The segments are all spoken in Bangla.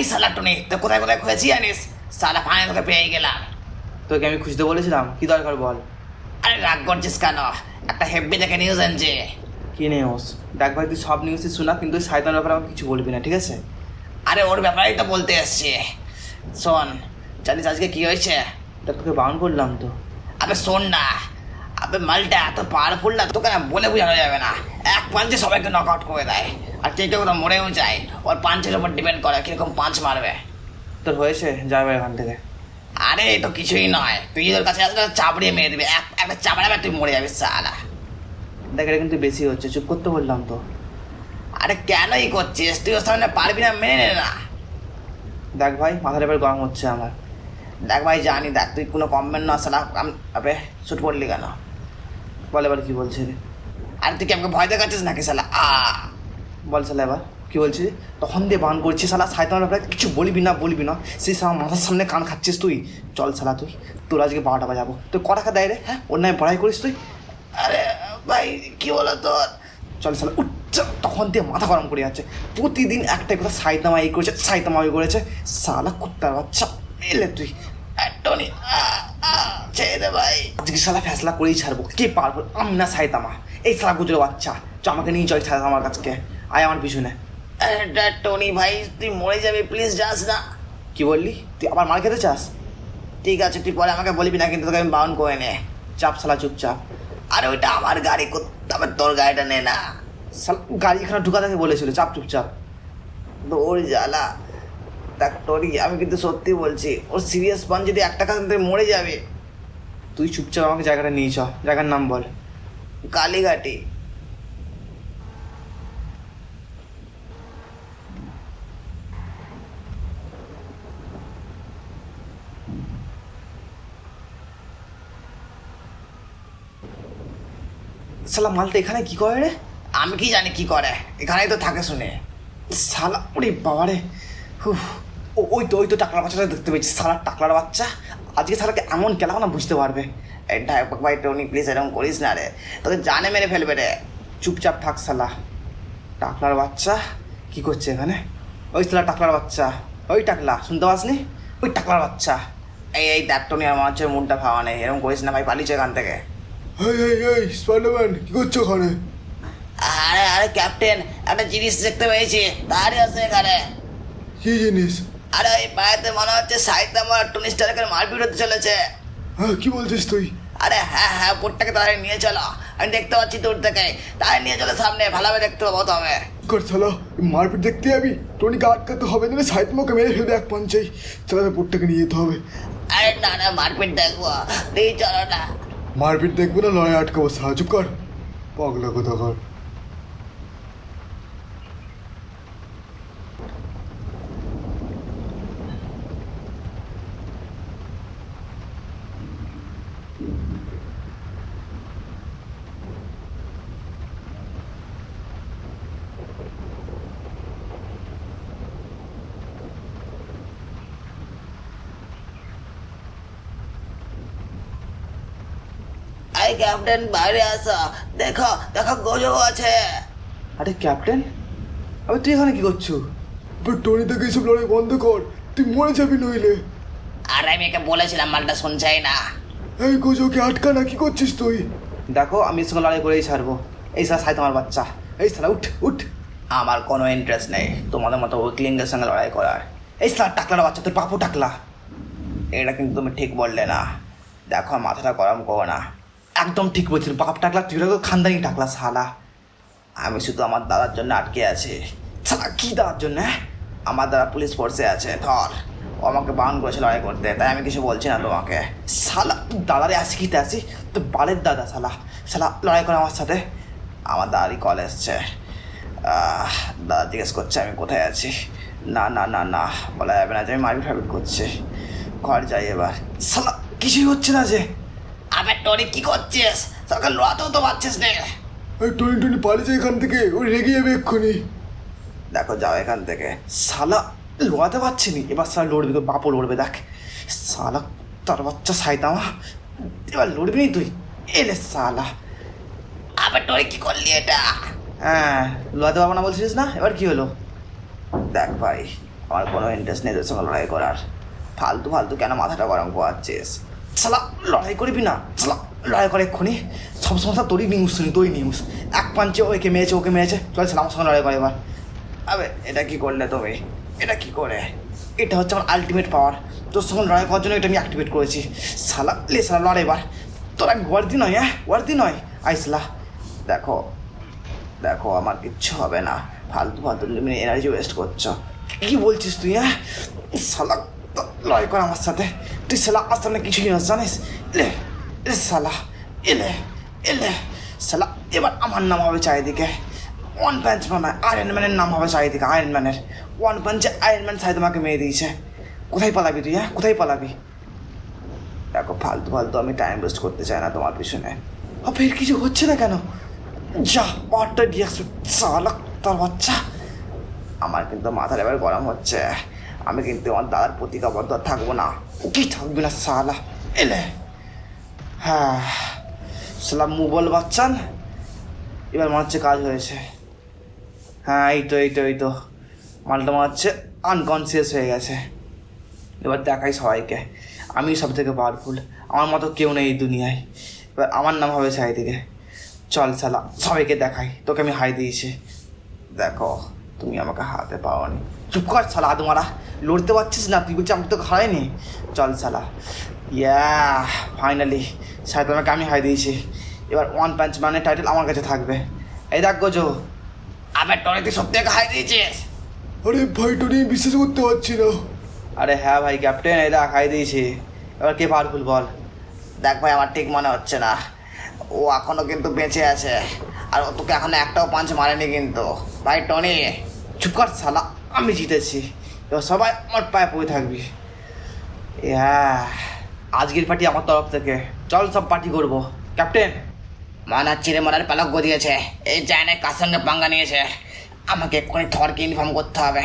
এই সালা টুনি তো কোথায় কোথায় খুঁজেছি জানিস? সালা ফাঁড়ে তোকে পেয়ে গেলাম। তোকে আমি খুঁজতে বলেছিলাম কি দরকার বল? আরে রাগ করছিস কেন? একটা হেব্বি দেখে নিউজ আনছে। কি নিউজ দেখ ভাই তুই সব নিউজই শোনা কিন্তু ওই ব্যাপারে আমাকে কিছু বলবি না ঠিক আছে? আরে ওর ব্যাপারেই তো বলতে এসছি। শোন জানিস আজকে কি হয়েছে? দেখ তোকে বারণ করলাম তো। আরে শোন না আবে মালটা এত পাওয়ারফুল না তোকে না বলে বোঝানো যাবে না। এক পাঞ্চে সবাইকে নক আউট করে দেয়। আর কেউ কেউ তো মরেও যায় ওর পাঞ্চের উপর ডিপেন্ড করে কীরকম পাঁচ মারবে। তোর হয়েছে? যাবে এখান থেকে। আরে তো কিছুই নয়। তুই ওর কাছে আসলে চাপড়িয়ে মেরে দিবে। এক একটা চাপড়াবে তুই মরে যাবি সালা। দেখ এটা কিন্তু বেশি হচ্ছে। চুপ করতে বললাম তো। আরে কেনই করছিস? তুই ওর সামনে পারবি না মেনে নে না। দেখ ভাই মাথাটা এবার গরম হচ্ছে আমার। দেখ ভাই জানি দেখ তুই কোনো কমবেন না সালা। আবে শুট পড়লি কেন? বল এবার কি বলছে? রে আরে তুই কি আমাকে ভয় দেখাচ্ছিস নাকি সালা আ। বল সালা এবার কি বলছিস তখন দিয়ে বান করছিস সালা সাইতানের ব্যাপারে কিছু বলবি না বলবি না। সেই সালা মাথার সামনে কান খাচ্ছিস তুই। চল সালা তুই তোর আজকে বারোটা বাজাবো। তুই ক টাকা দেয় রে হ্যাঁ? ওর নামে পড়াই করিস তুই? আরে ভাই কি বলো তোর? চল সালা উচ্চ তখন দিয়ে মাথা গরম করে যাচ্ছে। প্রতিদিন একটাই কথা সাইতামা এই করেছে সাইতামা ওই করেছে। সালা কুত্তার বাচ্চা এলে তুই। টনি ছেড়ে দে ভাই। আজকে সালা ফেসলা করেই ছাড়বো। কে পারব? আমি না সাইতামা। এই সালা গুজরে বাচ্চা। চ আমাকে নিয়ে চল সাইতামার কাছকে। আয় আমার পিছনে। টনি ভাই তুই মরে যাবি প্লিজ যাস না। কি বললি? তুই আবার মার খেতে চাস? ঠিক আছে তুই পরে আমাকে বলবি না কিন্তু তোকে আমি বাউন করে নে। চাপ সালা চুপচাপ। আরে ওইটা আমার গাড়ি কো- তবে তোর গাড়িটা নে না। গাড়ি এখানে ঢুকা থেকে বলেছিল। চাপ চুপচাপ। ওর জ্বালা। দেখ টনি আমি কিন্তু সত্যি বলছি ওর সিরিয়াস পান যদি একটা কাজ মরে যাবে। তুই চুপচাপ আমাকে জায়গাটা নিয়ে চ। জায়গার নাম বল। কালীঘাটি সালা মালটা এখানে কি করে রে? আমি কি জানি কি করে। এখানেই তো থাকে শুনে। সালা ওরে বাবা রে ওই তো ওই তো টাকলার বাচ্চাটা দেখতে পেয়েছি। সালা টাকলার বাচ্চা। আজকে সালাকে এমন খেলাও না বুঝতে পারবে। ভাই টনি প্লিজ এরকম করিস না রে। তোকে জানে মেরে ফেলবে রে। চুপচাপ থাক সালা টাকলার বাচ্চা কি করছে এখানে? ওই সালা টাকলার বাচ্চা। ওই টাকলা শুনতে পাসনি? ওই টাকলার বাচ্চা। এই এই দেখ টনি আমার হচ্ছে মুডটা ভাবা নেই। এরকম করিস না ভাই পালিয়েছে এখান থেকে। এই এই এই স্পাইডারম্যান কি করছ ওখানে আরে আরে ক্যাপ্টেন একটা জিনিস দেখতে পেয়েছি। তারই আছে এখানে। কি জিনিস? আরে ওই পায়েতে মনে হচ্ছে সাইতামা আর টনি স্টারকের মারপিট হতে চলেছে। হ্যাঁ কি বলছিস তুই? আরে হ্যাঁ হ্যাঁ বোটটাকে তাহলে নিয়ে চলো। আমি দেখতে পাচ্ছি দূর থেকে। তাহলে নিয়ে চলো সামনে ভালোভাবে দেখতে পাবো তবে কর শালা মারপিট দেখতে যাবি? টনিকে আটকাতে হবে না সাইতমাকে মেরে ফেলবে এক পাঞ্চেই চালাতে পোটটাকে নিয়ে যেতে হবে। আরে না না মারপিট দেখব। নিয়ে চলো না। মারপিট দেখব না লড়াই আটকাবো। সাহায্য কর। পাগলা কথা কর এই ক্যাপ্টেন বাইরে আসো। দেখো দেখো গোজো আছে। আরে ক্যাপ্টেন আবে তুই এখানে কি করছ? টনি থেকে এইসব লড়াই বন্ধ কর তুই মরে যাবি নইলে। আর আমি একে বলেছিলাম মালটা শুনছাই না। এই গোজোকে আটকা না কি করছিস তুই? দেখো আমি সঙ্গে লড়াই করেই ছাড়বো। এই সারা সাই তোমার বাচ্চা। এই সালা উঠ উঠ। আমার কোনো ইন্টারেস্ট নেই। তোমাদের মতো উইকলিঙ্গের সঙ্গে লড়াই করার। এই সালা টাকলার বাচ্চা তোর পাপু টাকলা। এটা কিন্তু তুমি ঠিক বললে না। দেখো মাথাটা গরম করো না। একদম ঠিক বলছিস বাপ টাকলা, তুই তো খানদানি টাকলা সালা আমি শুধু আমার দাদার জন্য আটকে আছি। সালা কি দাদার জন্য? আমার দাদা পুলিশ ফোর্সে আছে, ধর। ও আমাকে বারণ করেছে লড়াই করতে, তাই আমি কিছু বলছি না তোমাকে। সালা দাদারে আসি কিতে আসি তো বালের দাদা সালা সালা লড়াই করে আমার সাথে। আমার দাদারই কল এসছে। দাদা জিজ্ঞেস করছে আমি কোথায় আছি। না না না না, বলা যাবে না যে আমি মারপিট ফারপিট করছি। ঘর যাই এবার। সালা কিছুই হচ্ছে না যে। আবে টনি কি করছিস? তোকে লোয়াতেও তো পারছিস নে। এই টনি টনি পালিয়ে যায় এখান থেকে ওই রেগে যাবে এক্ষুনি। দেখো যাও এখান থেকে। সালা লোয়াতে পারছি নি এবার সালা লড়বি তো বাপও লড়বে দেখ। সালা তার বাচ্চা সাইতামা। এবার লড়বি নি তুই এলে সালা আবে টনি কি করলি এটা? হ্যাঁ লোয়াতে পারব না বলছিস না? এবার কি হলো? দেখ ভাই আমার কোনো ইন্টারেস্ট নেই তোর সঙ্গে লড়াই করার। ফালতু ফালতু কেন মাথাটা গরম করাচ্ছিস? সালা লড়াই করবি না। সালা লড়াই করে এক্ষুনি। সব সমস্যা তোরই নিউজ শুনি, তোরই নিউজ। এক পাঞ্চে ওকে মেরেছে ওকে মেরেছে। চল সালা আমার সঙ্গে লড়াই করে এবার। আবে, এটা কি করলে তুমি এটা কি করে? এটা হচ্ছে আমার আলটিমেট পাওয়ার তোর সঙ্গে লড়াই করার জন্য এটা আমি অ্যাক্টিভেট করেছি। সালা লে সালা লড়াই এবার। তোর আমি ওয়ার্দি নয় হ্যাঁ? ওয়ার্দি নয় আইসলা দেখো দেখো, আমার কিচ্ছু হবে না। ফালতু ফালতু, তুমি এনার্জি ওয়েস্ট করছ। কি বলছিস তুই হ্যাঁ? সালা লড়াই কর আমার সাথে। তুই সালা আমার সামনে কিছুই না জানিস? এলে এ সালা, এলে এলে। সালা, এবার আমার নাম হবে চারিদিকে। ওয়ান পাঞ্চ মানে আয়রন ম্যানের নাম হবে চারিদিকে আয়রন ম্যানের ওয়ান পাঞ্চে আয়রন ম্যান সাই তোমাকে মেরে দিয়েছে। কোথায় পালাবি তুই হ্যাঁ? কোথায় পালাবি? দেখো, ফালতু ফালতু আমি টাইম ওয়েস্ট করতে চাই না তোমার পিছনে। ফের কিছু হচ্ছে না কেন? যা পাওয়ারটা দিয়ে আসো তার বাচ্চা। আমার কিন্তু মাথার এবার গরম হচ্ছে। আমি কিন্তু আমার দাদার প্রতিজ্ঞাবদ্ধ থাকব না। ও কি থাকবে না সালা এলে। হ্যাঁ। সালাম মুবল বাচ্চান। এবার মনে হচ্ছে কাজ হয়েছে। হ্যাঁ এই তো এই তো এই তো। মালটা মনে হচ্ছে আনকনসিয়াস হয়ে গেছে। এবার দেখাই সবাইকে। আমি সব থেকে পাওয়ারফুল আমার মতো কেউ নেই এই দুনিয়ায়। এবার আমার নাম হবে চারিদিকে। চল সালা সবাইকে দেখাই। তোকে আমি হাই দিয়েছি। দেখো, তুমি আমাকে হাতে পাওনি। চুপ কর সালা তোমারা লড়তে পারছিস না তুই বলছিস আমাকে তো হারাইনি চল সালা ইয়া ফাইনালি সাহেব তোমাকে আমি হাই দিয়েছি। এবার ওয়ান পাঞ্চ ম্যানের টাইটেল আমার কাছে থাকবে। এই দেখ গোজো আবে টনি তুই সত্যি খাই দিয়েছিস? আরে ভাই টনি বিশ্বাস করতে পারছি না। আরে হ্যাঁ ভাই ক্যাপ্টেন এই দেখ হাই দিয়েছি। এবার কে পাওয়ারফুল বল? দেখ ভাই আমার ঠিক মনে হচ্ছে না। ও এখনও কিন্তু বেঁচে আছে। আর ও তোকে এখনও একটাও পাঞ্চ মারেনি কিন্তু। ভাই টনি চুপ কর সালা আমি জিতেছি। এবার সবাই আমার পায়ে পড়ে থাকবি। হ্যাঁ আজকের পার্টি আমার তরফ থেকে। চল সব পার্টি করব। ক্যাপ্টেন, মানা চিড়ে মারার পালক গদিয়েছে। এই চায়নায় কার সঙ্গে পাঙ্গা নিয়েছে। আমাকে এক্ষুনি থরকে ইনফর্ম করতে হবে।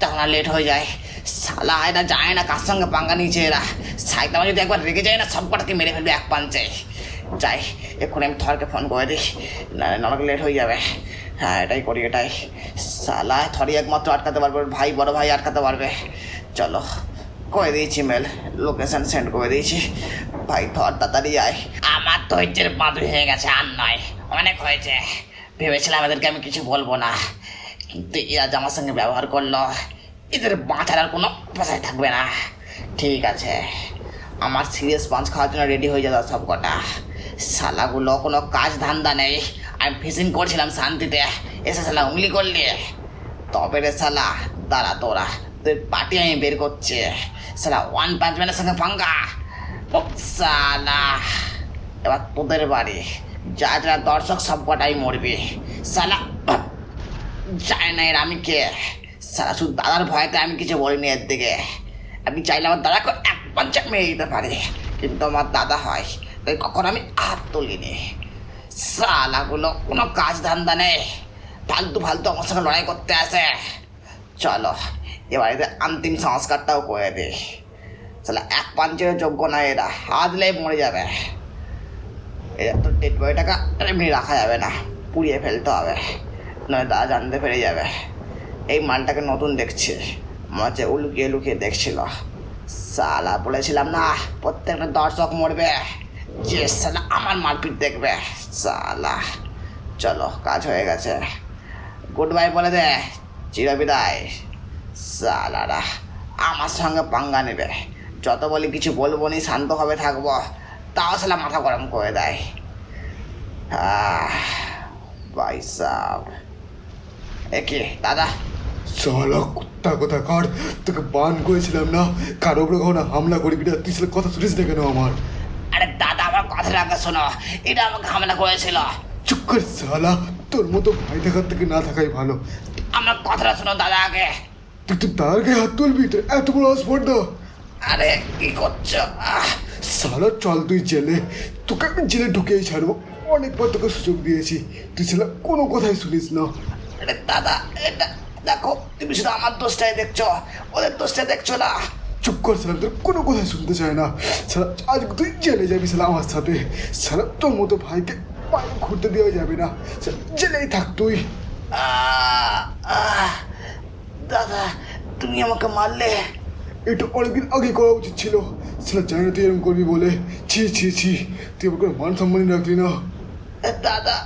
তখন আর লেট হয়ে যায়। সালা এরা যায় না কার সঙ্গে পাঙ্গা নিয়েছে এরা। সাইতামা যদি একবার রেগে যায় না, সব কটাকে মেরে ফেলবে এক পাঞ্চে। যাই, এক্ষুনি আমি থরকে ফোন করে দিই। না অনেক লেট হয়ে যাবে। হ্যাঁ এটাই করি, এটাই। সালা, থরি একমাত্র আটকাতে পারবে ভাই, বড় ভাই আটকাতে পারবে। চলো করে দিয়েছি মেল লোকেশন সেন্ড করে দিয়েছি। ভাই থর তাড়াতাড়ি আয়। আমার তো হচ্ছে বাঁধু হয়ে গেছে, আর নয়, অনেক হয়েছে। ভেবেছিলাম এদেরকে আমি কিছু বলব না। কিন্তু এরা আমার সঙ্গে ব্যবহার করল, এদের বাঁচার আর কোনো পেশায় থাকবে না। ঠিক আছে, আমার সিরিয়াস পাঞ্চ খাওয়ার জন্য রেডি হয়ে যাবে সব কটা শালাগুলো কোনো কাজ ধান্দা নেই। আমি ফিশিং করছিলাম শান্তিতে। এসে শালা উংলি করলি। তবে রে শালা, দাঁড়া তোরা। তোর পাটি আমি বের করছে। শালা ওয়ান পাঁচ ম্যানের সঙ্গে পাঙ্গা। ও শালা। এবার তোদের বাড়ি। যা যা দর্শক সব কটাই মরবি। শালা, যায় না এর আমি কে? সারা শুধু দাদার ভয়তে আমি কিছু বলিনি এর দিকে। আমি চাইলে আমার দাদাকে এক পঞ্চাশ মেরে দিতে পারি। কিন্তু আমার দাদা হয়। তাই কখন আমি হাত তুলিনি? সালাগুলো কোনো কাজ ধান্দা নেই। ফালতু ফালতু আমার সঙ্গে লড়াই করতে আসে। চলো এবার এদের অন্তিম সংস্কারটাও করে দে। সালা, এক পাঞ্চের যোগ্য না এরা হাতলেই মরে যাবে। এরা তো ডেড বয়টাকে এমনি রাখা যাবে না, পুড়িয়ে ফেলতে হবে। নয় দাদা জানতে পেরে যাবে। এই মালটাকে নতুন দেখছে, মনে হচ্ছে লুকিয়ে লুকিয়ে দেখছিল। সালা বলেছিলাম না, প্রত্যেকটা দর্শক মরবে। যে সালা আমার মারপিট দেখবে সালা চলো, কাজ হয়ে গেছে। গুড বাই বলে দে, চিরবিদায়। সালারা আমার সঙ্গে পাঙ্গা নেবে। যত বলি কিছু বলব নি, শান্তভাবে থাকব। তাও সালা মাথা গরম করে দেয়। ভাই একে দাদা? সালা কুত্তা কথা কার তোকে বান করেছিলাম না? কারও উপরে কখনো হামলা করবি না? তুই কথা শুনিস না কেন আমার? আমার কথাটা আগে শোনো। এটা আমাকে হামলা করেছিল। চুপ কর সালা তোর মতো ভাই থাকার থেকে না থাকাই ভালো। আমার কথাটা শোনো দাদা আগে। তুই তো তার গায়ে হাত তুলবি তোর এত বড় স্পর্ধা আরে কি করছ? সালা চল তুই জেলে। তোকে আমি জেলে ঢুকেই ছাড়বো। অনেকবার তোকে সুযোগ দিয়েছি। তুই ছেলে কোনো কথাই শুনিস না। আরে দাদা এটা দেখো তুমি শুধু আমার দোষটাই দেখছ। ওদের দোষটা দেখছ না। চুপ কর সালা তোর কোনো কথাই শুনতে চায় না। সালা আজ তুই জেলে যাবি সালা আমার সাথে। সালা তোর মতো ভাইকে বাইরে ঘুরতে দেওয়া যাবে না। জেলেই থাক তুই। দাদা তুমি আমাকে মারলে। এটা অনেকদিন আগে করা উচিত ছিল। সেটা জানি না তুই এরকম করবি বলে। ছি ছি ছি। তুই আমার কোনো মান সম্মানই রাখলি না। দাদা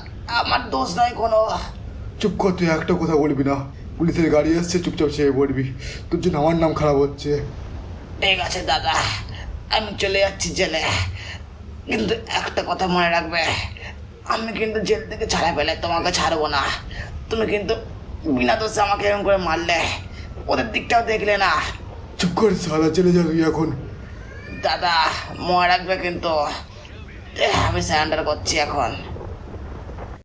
আমার দোষ নাই কোনো। চুপ কর তুই একটা কথা বলবি না। পুলিশের গাড়ি এসছে চুপচাপ চেয়ে বলবি তোর জন্য আমার নাম খারাপ হচ্ছে। ঠিক আছে দাদা আমি চলে যাচ্ছি জেলে। কিন্তু একটা কথা মনে রাখবে আমি কিন্তু জেল থেকে ছাড়া পেলে তোমাকে ছাড়বো না। তুমি কিন্তু বিনা দোষে আমাকে এরকম করে মারলে ওদের দিকটাও দেখলে না। চুপ কর সালা চলে যাবি এখন। দাদা মনে রাখবে কিন্তু আমি স্যান্ডার করছি এখন।